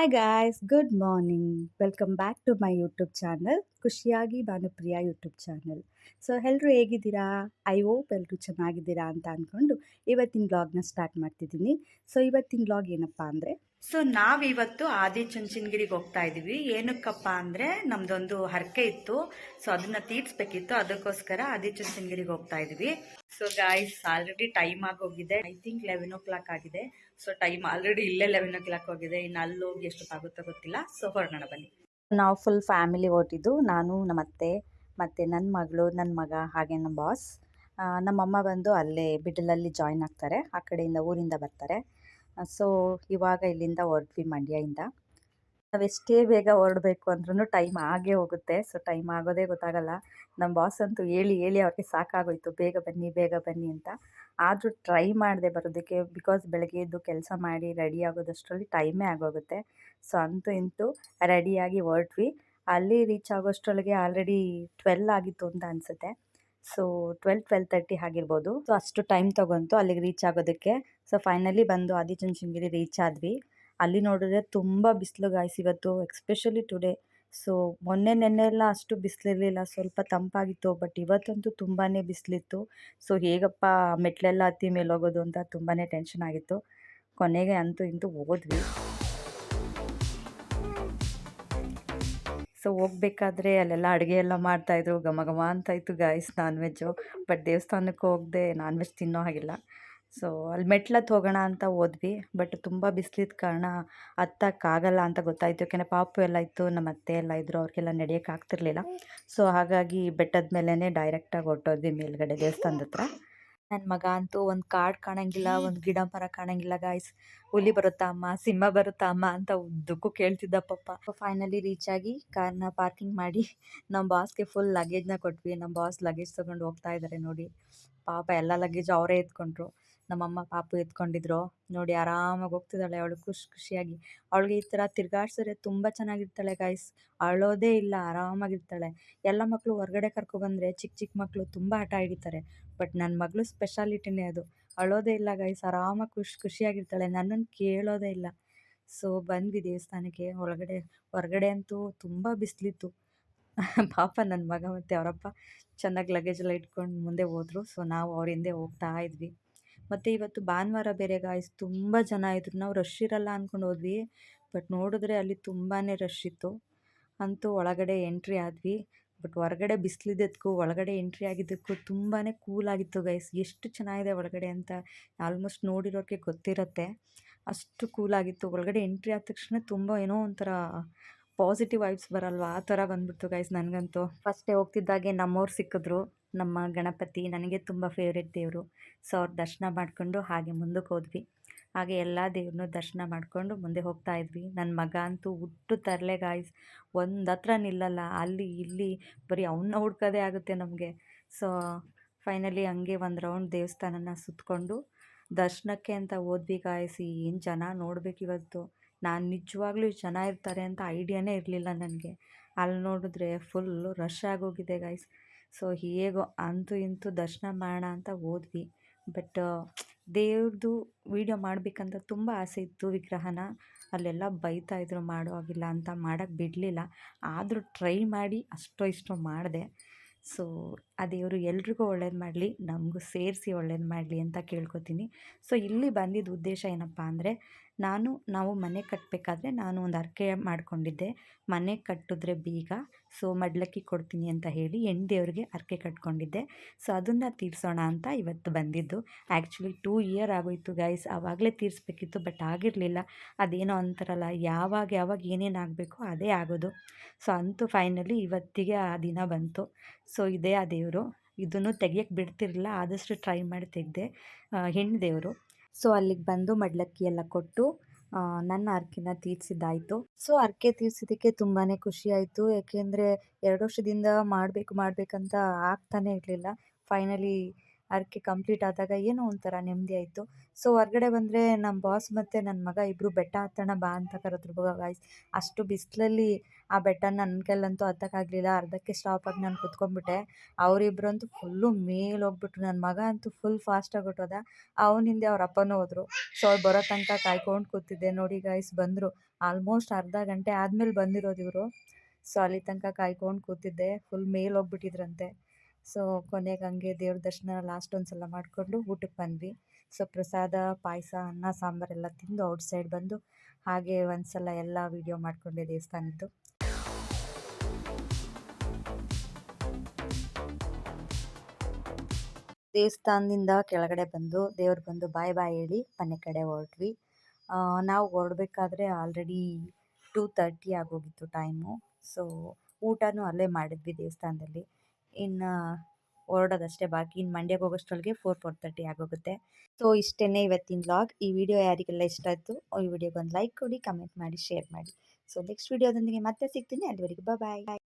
Hi guys good morning welcome back to my YouTube channel ಖುಷಿಯಾಗಿ Bhanupriya YouTube channel so ಎಲ್ಲರೂ ಹೇಗಿದ್ದೀರಾ? I hope ಎಲ್ಲರೂ ಚೆನ್ನಾಗಿದ್ದೀರಾ ಅಂತ ಅಂದ್ಕೊಂಡು ಇವತ್ತಿನ ಬ್ಲಾಗ್ನ ಸ್ಟಾರ್ಟ್ ಮಾಡ್ತಿದ್ದೀನಿ. ಸೊ ಇವತ್ತಿನ ಬ್ಲಾಗ್ ಏನಪ್ಪ ಅಂದರೆ ಸೊ ನಾವಿವತ್ತು ಆದಿಚುಂಚನಗಿರಿಗೆ ಹೋಗ್ತಾ ಇದ್ದೀವಿ. ಏನಕ್ಕಪ್ಪ ಅಂದರೆ, ನಮ್ದೊಂದು ಹರಕೆ ಇತ್ತು. ಸೊ ಅದನ್ನ ತೀರ್ಸ್ಬೇಕಿತ್ತು. ಅದಕ್ಕೋಸ್ಕರ ಆದಿಚುಂಚನಗಿರಿಗೆ ಹೋಗ್ತಾ ಇದ್ದೀವಿ. ಸೊ ಗಾಯ್ಸ್ ಆಲ್ರೆಡಿ ಟೈಮ್ ಆಗೋಗಿದೆ. I think eleven o'clock ಆಗಿದೆ. ಸೊ ಟೈಮ್ ಆಲ್ರೆಡಿ ಇಲ್ಲೇ ಲೆವೆನ್ ಓ ಕ್ಲಾಕ್ ಹೋಗಿದೆ. ಇನ್ನು ಅಲ್ಲಿ ಹೋಗಿ ಎಷ್ಟೊತ್ತಾಗುತ್ತೋ ಗೊತ್ತಿಲ್ಲ. ಸೊ ಹೊರಡೋಣ ಬನ್ನಿ. ನಾವು ಫುಲ್ ಫ್ಯಾಮಿಲಿ ಹೊರಟಿದ್ದು ನಾನು, ನಮ್ಮ ಅತ್ತೆ, ಮತ್ತು ನನ್ನ ಮಗಳು ನನ್ನ ಮಗ, ಹಾಗೆ ನಮ್ಮ ಬಾಸ್ ನಮ್ಮಮ್ಮ ಬಂದು ಅಲ್ಲೇ ಬಿಡಲಲ್ಲಿ ಜಾಯ್ನ್ ಆಗ್ತಾರೆ. ಆ ಕಡೆಯಿಂದ ಊರಿಂದ ಬರ್ತಾರೆ. ಸೊ ಇವಾಗ ಇಲ್ಲಿಂದ ಹೊರಟ್ವಿ ಮಂಡ್ಯದಿಂದ. ನಾವೆಷ್ಟೇ ಬೇಗ ಹೊರಡಬೇಕು ಅಂದ್ರೂ ಟೈಮ್ ಆಗೇ ಹೋಗುತ್ತೆ. ಸೊ, ಟೈಮ್ ಆಗೋದೇ ಗೊತ್ತಾಗಲ್ಲ. ನಮ್ಮ ಬಾಸ್ ಅಂತೂ ಹೇಳಿ ಹೇಳಿ ಅವ್ರಿಗೆ ಸಾಕಾಗೋಯ್ತು. ಬೇಗ ಬನ್ನಿ ಬೇಗ ಬನ್ನಿ ಅಂತ. ಆದರೂ ಟ್ರೈ ಮಾಡಿದೆ ಬರೋದಕ್ಕೆ, ಬಿಕಾಸ್ ಬೆಳಗ್ಗೆ ಎದ್ದು ಕೆಲಸ ಮಾಡಿ ರೆಡಿ ಆಗೋದಷ್ಟರಲ್ಲಿ ಟೈಮೇ ಆಗೋಗುತ್ತೆ. ಸೊ, ಅಂತೂ ಇಂತೂ ರೆಡಿಯಾಗಿ ಹೊರಟ್ವಿ. ಅಲ್ಲಿ ರೀಚ್ ಆಗೋಷ್ಟರೊಳಗೆ ಆಲ್ರೆಡಿ ಟ್ವೆಲ್ ಆಗಿತ್ತು ಅಂತ ಅನಿಸುತ್ತೆ. ಸೊ, ಟ್ವೆಲ್ ಟ್ವೆಲ್ ತರ್ಟಿ ಆಗಿರ್ಬೋದು. ಸೊ, ಅಷ್ಟು ಟೈಮ್ ತೊಗೊಂತು ಅಲ್ಲಿಗೆ ರೀಚ್ ಆಗೋದಕ್ಕೆ. ಸೊ, ಫೈನಲಿ ಬಂದು ಆದಿಚುಂಚನಗಿರಿ ರೀಚ್ ಆದ್ವಿ. ಅಲ್ಲಿ ನೋಡಿದ್ರೆ ತುಂಬ ಬಿಸಿಲು ಗಾಯ್ಸ್ ಇವತ್ತು ಎಕ್ಸ್ಪೆಷಲಿ ಟುಡೇ ಸೊ ಮೊನ್ನೆ ನೆನ್ನೆ ಎಲ್ಲ ಅಷ್ಟು ಬಿಸಿಲಿರಲಿಲ್ಲ. ಸ್ವಲ್ಪ ತಂಪಾಗಿತ್ತು ಬಟ್ ಇವತ್ತಂತೂ ತುಂಬಾ ಬಿಸಿಲಿತ್ತು. ಸೊ ಹೇಗಪ್ಪ ಮೆಟ್ಲೆಲ್ಲ ಹತ್ತಿ ಮೇಲೆ ಹೋಗೋದು ಅಂತ ತುಂಬಾ ಟೆನ್ಷನ್ ಆಗಿತ್ತು. ಕೊನೆಗೆ ಅಂತೂ ಇಂತೂ ಹೋದ್ವಿ. ಸೊ ಹೋಗ್ಬೇಕಾದ್ರೆ ಅಲ್ಲೆಲ್ಲ ಅಡುಗೆ ಎಲ್ಲ ಮಾಡ್ತಾಯಿದ್ರು ಘಮ ಘಮ ಅಂತ ಇತ್ತು ಗಾಯ್ಸ್ ನಾನ್ ವೆಜ್ಜು ಬಟ್ ದೇವಸ್ಥಾನಕ್ಕೆ ಹೋಗದೆ ನಾನ್ ವೆಜ್ ತಿನ್ನೋ ಹಾಗಿಲ್ಲ. ಸೊ, ಅಲ್ಲಿ ಮೆಟ್ಲತ್ತು ಹೋಗೋಣ ಅಂತ ಹೋದ್ವಿ, ಬಟ್ ತುಂಬ ಬಿಸಿಲಿದ್ದ ಕಾರಣ ಹತ್ತಕ್ಕಾಗಲ್ಲ ಅಂತ ಗೊತ್ತಾಯಿತು. ಯಾಕೆಂದರೆ ಪಾಪು ಎಲ್ಲ ಇತ್ತು ನಮ್ಮ ಅತ್ತೆ ಎಲ್ಲ ಇದ್ದರು ಅವ್ರಿಗೆಲ್ಲ ನಡೆಯೋಕೆ ಸೊ, ಹಾಗಾಗಿ ಬೆಟ್ಟದ ಮೇಲೇ ಡೈರೆಕ್ಟಾಗಿ ಹೊರಟೋದ್ವಿ ಮೇಲ್ಗಡೆ ದೇವಸ್ಥಾನದ ಹತ್ರ. ನನ್ನ ಮಗ ಅಂತೂ ಒಂದು ಕಾಡು ಕಾಣಂಗಿಲ್ಲ, ಒಂದು ಗಿಡ ಮರ ಕಾಣಂಗಿಲ್ಲ ಗಾಯ್ಸ್ ಹುಲಿ ಬರುತ್ತಾ ಅಮ್ಮ? ಸಿಂಹ ಬರುತ್ತಾ ಅಮ್ಮ? ಅಂತ ಉದ್ದಕ್ಕೂ ಕೇಳ್ತಿದ್ದ ಪಪ್ಪ ಫೈನಲಿ ರೀಚ್ ಆಗಿ ಕಾರ್ನ ಪಾರ್ಕಿಂಗ್ ಮಾಡಿ ನಮ್ಮ ಬಾಸ್ಗೆ ಫುಲ್ ಲಗೇಜ್ನ ಕೊಟ್ವಿ. ನಮ್ಮ ಬಾಸ್ ಲಗೇಜ್ ತೊಗೊಂಡು ಹೋಗ್ತಾ ಇದ್ದಾರೆ ನೋಡಿ. ಪಾಪ ಎಲ್ಲ ಲಗೇಜ್ ಅವರೇ ಎತ್ಕೊಂಡ್ರು. ನಮ್ಮಮ್ಮ ಪಾಪ ಎತ್ಕೊಂಡಿದ್ರು, ನೋಡಿ ಆರಾಮಾಗಿ ಹೋಗ್ತಿದ್ದಾಳೆ. ಅವಳು ಖುಷಿ ಖುಷಿಯಾಗಿ. ಅವಳಿಗೆ ಈ ಥರ ತಿರ್ಗಾಡ್ಸಿದ್ರೆ ತುಂಬ ಚೆನ್ನಾಗಿರ್ತಾಳೆ ಗಾಯ್ಸ್ ಅಳೋದೇ ಇಲ್ಲ, ಆರಾಮಾಗಿರ್ತಾಳೆ. ಎಲ್ಲ ಮಕ್ಕಳು ಹೊರಗಡೆ ಕರ್ಕೊಬಂದರೆ ಚಿಕ್ಕ ಚಿಕ್ಕ ಮಕ್ಕಳು ತುಂಬ ಆಟ ಹಿಡಿತಾರೆ. ಬಟ್ ನನ್ನ ಮಗಳು ಸ್ಪೆಷಾಲಿಟಿನೇ ಅದು. ಅಳೋದೇ ಇಲ್ಲ ಗೈಸ್ ಆರಾಮಾಗಿ ಖುಷಿ ಖುಷಿಯಾಗಿರ್ತಾಳೆ. ನನ್ನನ್ನು ಕೇಳೋದೇ ಇಲ್ಲ. ಸೊ ಬಂದ್ವಿ ದೇವಸ್ಥಾನಕ್ಕೆ. ಒಳಗಡೆ, ಹೊರಗಡೆ ಅಂತೂ ತುಂಬ ಬಿಸಿಲಿತ್ತು. ಪಾಪ ನನ್ನ ಮಗ ಮತ್ತು ಅವರಪ್ಪ ಚೆನ್ನಾಗಿ ಲಗೇಜ್ ಎಲ್ಲ ಇಟ್ಕೊಂಡು ಮುಂದೆ ಹೋದರು. ಸೊ ನಾವು ಅವ್ರ ಹಿಂದೆ ಹೋಗ್ತಾ ಇದ್ವಿ. ಮತ್ತು ಇವತ್ತು ಭಾನುವಾರ ಬೇರೆ ಗಾಯ್ಸ್ ತುಂಬ ಜನ ಇದ್ರು. ನಾವು ರಶ್ ಇರಲ್ಲ ಅಂದ್ಕೊಂಡು ಹೋದ್ವಿ. ಬಟ್ ನೋಡಿದ್ರೆ ಅಲ್ಲಿ ತುಂಬಾ ರಶ್ ಇತ್ತು. ಅಂತೂ ಒಳಗಡೆ ಎಂಟ್ರಿ ಆದ್ವಿ. ಬಟ್ ಹೊರಗಡೆ ಬಿಸಿಲಿದ್ದಕ್ಕೂ, ಒಳಗಡೆ ಎಂಟ್ರಿ ಆಗಿದ್ದಕ್ಕೂ ತುಂಬಾ ಕೂಲಾಗಿತ್ತು ಗೈಸ್ ಎಷ್ಟು ಚೆನ್ನಾಗಿದೆ ಒಳಗಡೆ ಅಂತ ಆಲ್ಮೋಸ್ಟ್ ನೋಡಿರೋರಿಗೆ ಗೊತ್ತಿರುತ್ತೆ. ಅಷ್ಟು ಕೂಲಾಗಿತ್ತು ಒಳಗಡೆ ಎಂಟ್ರಿ ಆದ ತಕ್ಷಣ ತುಂಬ ಏನೋ ಒಂಥರ ಪಾಸಿಟಿವ್ ವೈಬ್ಸ್ ಬರಲ್ವಾ? ಆ ಥರ ಬಂದ್ಬಿಡ್ತು ಗೈಸ್ ನನಗಂತೂ. ಫಸ್ಟೇ ಹೋಗ್ತಿದ್ದಾಗೆ ನಮ್ಮವ್ರು ಸಿಕ್ಕಿದ್ರು, ನಮ್ಮ ಗಣಪತಿ ನನಗೆ ತುಂಬ ಫೇವ್ರೆಟ್ ದೇವರು. ಸೊ ಅವ್ರ ದರ್ಶನ ಮಾಡಿಕೊಂಡು ಹಾಗೆ ಮುಂದಕ್ಕೆ ಹೋದ್ವಿ. ಹಾಗೆ ಎಲ್ಲ ದೇವ್ರನ್ನೂ ದರ್ಶನ ಮಾಡಿಕೊಂಡು ಮುಂದೆ ಹೋಗ್ತಾ ಇದ್ವಿ. ನನ್ನ ಮಗ ಅಂತೂ ಹುಟ್ಟು ತರಲೆ ಗಾಯ್ಸ್ ಒಂದು ಹತ್ರ ನಿಲ್ಲಲ್ಲ, ಅಲ್ಲಿ ಇಲ್ಲಿ, ಬರೀ ಅವನ್ನ ಹುಡ್ಕೋದೇ ಆಗುತ್ತೆ ನಮಗೆ. ಸೊ ಫೈನಲಿ ಹಂಗೆ ಒಂದು ರೌಂಡ್ ದೇವಸ್ಥಾನನ ಸುತ್ತಕೊಂಡು ದರ್ಶನಕ್ಕೆ ಅಂತ ಹೋದ್ವಿ ಗಾಯ್ಸ್ ಏನು ಜನ ನೋಡ್ಬೇಕು ಇವತ್ತು. ನಾನು ನಿಜವಾಗ್ಲೂ ಚೆನ್ನಾಗಿರ್ತಾರೆ ಅಂತ ಐಡಿಯಾನೇ ಇರಲಿಲ್ಲ ನನಗೆ. ಅಲ್ಲಿ ನೋಡಿದ್ರೆ ಫುಲ್ಲು ರಶ್ ಆಗೋಗಿದೆ ಗೈಸ್ ಸೊ ಹೇಗೋ ಅಂತೂ ಇಂತೂ ದರ್ಶನ ಮಾಡೋಣ ಅಂತ ಹೋದ್ವಿ. ಬಟ್ ದೇವ್ರದ್ದು ವೀಡಿಯೋ ಮಾಡಬೇಕಂತ ತುಂಬ ಆಸೆ ಇತ್ತು ವಿಗ್ರಹನ. ಅಲ್ಲೆಲ್ಲ ಬೈತಾಯಿದ್ರು ಮಾಡೋ ಆಗಿಲ್ಲ ಅಂತ ಮಾಡೋಕ್ಕೆ ಬಿಡಲಿಲ್ಲ. ಆದರೂ ಟ್ರೈ ಮಾಡಿ ಅಷ್ಟೋ ಇಷ್ಟೋ ಮಾಡಿದೆ. ಸೊ ಆ ದೇವರು ಎಲ್ರಿಗೂ ಒಳ್ಳೇದು ಮಾಡಲಿ, ನಮಗೂ ಸೇರಿಸಿ ಒಳ್ಳೇದು ಮಾಡಲಿ ಅಂತ ಕೇಳ್ಕೊತೀನಿ. ಸೊ ಇಲ್ಲಿ ಬಂದಿದ್ದ ಉದ್ದೇಶ ಏನಪ್ಪ ಅಂದರೆ ನಾನು, ನಾವು ಮನೆ ಕಟ್ಟಬೇಕಾದ್ರೆ ನಾನು ಒಂದು ಹರಕೆ ಮಾಡಿಕೊಂಡಿದ್ದೆ. ಮನೆ ಕಟ್ಟಿದ್ರೆ ಬೀಗ, ಸೊ ಮಡ್ಲಕ್ಕಿ ಕೊಡ್ತೀನಿ ಅಂತ ಹೇಳಿ ಹೆಣ್ಣು ದೇವ್ರಿಗೆ ಹರಕೆ ಕಟ್ಕೊಂಡಿದ್ದೆ. ಸೊ ಅದನ್ನು ತೀರಿಸೋಣ ಅಂತ ಇವತ್ತು ಬಂದಿದ್ದು. ಆ್ಯಕ್ಚುಲಿ ಟೂ ಇಯರ್ ಆಗೋಯ್ತು ಗೈಸ್ ಆವಾಗಲೇ ತೀರಿಸ್ಬೇಕಿತ್ತು ಬಟ್ ಆಗಿರಲಿಲ್ಲ. ಅದೇನೋ ಅಂತಾರಲ್ಲ, ಯಾವಾಗ ಯಾವಾಗ ಏನೇನು ಆಗಬೇಕು ಅದೇ ಆಗೋದು. ಸೊ ಅಂತೂ ಫೈನಲಿ ಇವತ್ತಿಗೆ ಆ ದಿನ ಬಂತು. ಸೊ ಇದೇ ಆ ದೇವರು. ಇದನ್ನು ತೆಗಿಯೋಕ್ಕೆ ಬಿಡ್ತಿರಲಿಲ್ಲ, ಆದಷ್ಟು ಟ್ರೈ ಮಾಡಿ ತೆಗೆದೆ. ಹೆಣ್ಣು ದೇವರು. ಸೊ, ಅಲ್ಲಿಗೆ ಬಂದು ಮಡ್ಲಕ್ಕಿ ಎಲ್ಲ ಕೊಟ್ಟು ನನ್ನ ಅರ್ಕೆನ ತೀರಿಸಿದ್ದಾಯಿತು. ಸೊ, ಅರ್ಕೆ ತೀರ್ಸಿದ್ದಕ್ಕೆ ತುಂಬಾ ಖುಷಿಯಾಯಿತು. ಯಾಕೆಂದರೆ, ಎರಡು ವರ್ಷದಿಂದ ಮಾಡಬೇಕು, ಮಾಡಬೇಕಂತ ಆಗ್ತಾನೆ ಇರಲಿಲ್ಲ. ಫೈನಲಿ ಹರಕೆ ಕಂಪ್ಲೀಟ್ ಆದಾಗ ಏನೋ ಒಂಥರ ನೆಮ್ಮದಿ ಆಯಿತು. ಸೊ ಹೊರ್ಗಡೆ ಬಂದರೆ ನಮ್ಮ ಬಾಸ್ ಮತ್ತು ನನ್ನ ಮಗ ಇಬ್ಬರು ಬೆಟ್ಟ ಹತ್ತೋಣ ಬಾ ಅಂತ ಕರೆದ್ರು. ಗಾಯ್ಸ್ ಅಷ್ಟು ಬಿಸಿಲಲ್ಲಿ ಆ ಬೆಟ್ಟ ನನ್ನ ಕೈಲಂತೂ ಹತ್ತಕ್ಕಾಗಲಿಲ್ಲ. ಅರ್ಧಕ್ಕೆ ಸ್ಟಾಪ್ ಆಗಿ ನಾನು ಕುತ್ಕೊಂಡ್ಬಿಟ್ಟೆ. ಅವರಿಬ್ಬರಂತೂ ಫುಲ್ಲು ಮೇಲೆ ಹೋಗ್ಬಿಟ್ರು ನನ್ನ ಮಗ ಅಂತೂ ಫುಲ್ ಫಾಸ್ಟ್ ಹೊರ್ಟೋದ. ಅವನ ಹಿಂದೆ ಅವ್ರ ಅಪ್ಪನೂ ಹೋದರು. ಸೊ ಅವ್ರು ಬರೋ ತನಕ ಕಾಯ್ಕೊಂಡು ಕೂತಿದ್ದೆ. ನೋಡಿ ಗಾಯ್ಸ್ ಬಂದರು. ಆಲ್ಮೋಸ್ಟ್ ಅರ್ಧ ಗಂಟೆ ಆದಮೇಲೆ ಬಂದಿರೋದು ಇವರು. ಸೊ ಅಲ್ಲಿ ತನಕ ಕಾಯ್ಕೊಂಡು ಕೂತಿದ್ದೆ. ಫುಲ್ ಮೇಲೆ ಹೋಗ್ಬಿಟ್ಟಿದ್ರಂತೆ ಸೊ ಕೊನೆಗೆ ಹಂಗೆ ದೇವ್ರ ದರ್ಶನ ಲಾಸ್ಟ್ ಒಂದ್ಸಲ ಮಾಡಿಕೊಂಡು ಊಟಕ್ಕೆ ಬಂದ್ವಿ. ಸೊ, ಪ್ರಸಾದ, ಪಾಯಸ, ಅನ್ನ ಸಾಂಬಾರೆಲ್ಲ ತಿಂದು ಔಟ್ ಸೈಡ್ ಬಂದು ಹಾಗೆ ಒಂದ್ಸಲ ಎಲ್ಲ ವೀಡಿಯೋ ಮಾಡಿಕೊಂಡೆ ದೇವಸ್ಥಾನದ್ದು. ದೇವಸ್ಥಾನದಿಂದ ಕೆಳಗಡೆ ಬಂದು ದೇವ್ರು ಬಂದು ಬಾಯ್ ಬಾಯ್ ಹೇಳಿ ಮನೆ ಕಡೆ ಹೊರಟ್ವಿ. ನಾವು ಹೊರಡ್ಬೇಕಾದ್ರೆ ಆಲ್ರೆಡಿ ಟೂ ತರ್ಟಿ ಆಗೋಗಿತ್ತು ಟೈಮು ಸೊ ಊಟನೂ ಅಲ್ಲೇ ಮಾಡಿದ್ವಿ ದೇವಸ್ಥಾನದಲ್ಲಿ. ಇನ್ನು ಹೊರಡೋದಷ್ಟೇ ಬಾಕಿ. ಇನ್ನು ಮಂಡ್ಯಕ್ಕೆ ಹೋಗೋಷ್ಟರೊಳಗೆ ಫೋರ್ ಫೋರ್ ತರ್ಟಿ ಆಗೋಗುತ್ತೆ. ಸೊ ಇಷ್ಟೇ ಇವತ್ತಿನ ವ್ಲಾಗ್ ಈ ವಿಡಿಯೋ ಯಾರಿಗೆಲ್ಲ ಇಷ್ಟ ಆಯಿತು, ಈ ವಿಡಿಯೋಗೆ ಒಂದು ಲೈಕ್ ಕೊಡಿ ಕಮೆಂಟ್ ಮಾಡಿ ಶೇರ್ ಮಾಡಿ. ಸೊ ನೆಕ್ಸ್ಟ್ ವಿಡಿಯೋದೊಂದಿಗೆ ಮತ್ತೆ ಸಿಗ್ತೀನಿ. ಅಲ್ಲಿವರೆಗೆ ಬಾಯ್